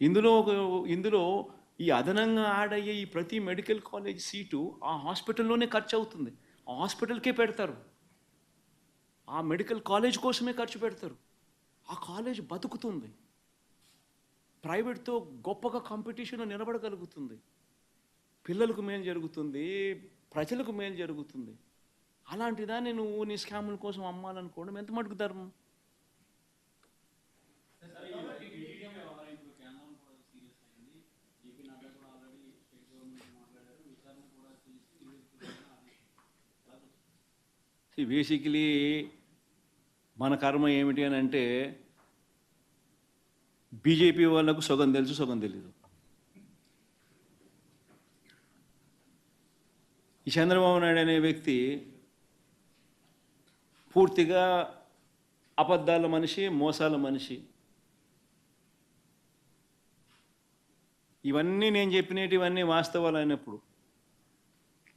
ఇందులో ఇందులో ఈ అదనంగా యాడ్ అయ్యే ఈ ప్రతి మెడికల్ కాలేజ్ సీటు ఆ హాస్పిటల్లోనే ఖర్చు అవుతుంది ఆ హాస్పిటల్కే పెడతారు. ఆ మెడికల్ కాలేజ్ కోసమే ఖర్చు పెడతారు. ఆ కాలేజ్ బతుకుతుంది. ప్రైవేట్తో గొప్పగా కాంపిటీషన్ నిలబడగలుగుతుంది. పిల్లలకు మేలు జరుగుతుంది ప్రజలకు మేలు జరుగుతుంది. అలాంటి దాన్ని నువ్వు నీ స్కాముల కోసం అమ్మాలనుకోవడం ఎంత మటుకు ధర్మం? బేసికలీ మన కర్మ ఏమిటి అని అంటే బీజేపీ వాళ్ళకు సగం తెలుసు సగం తెలీదు. ఈ చంద్రబాబు నాయుడు అనే వ్యక్తి పూర్తిగా అబద్ధాల మనిషి మోసాల మనిషి. ఇవన్నీ నేను చెప్పినటివన్నీ వాస్తవాలు అయినప్పుడు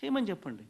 చేయమని చెప్పండి.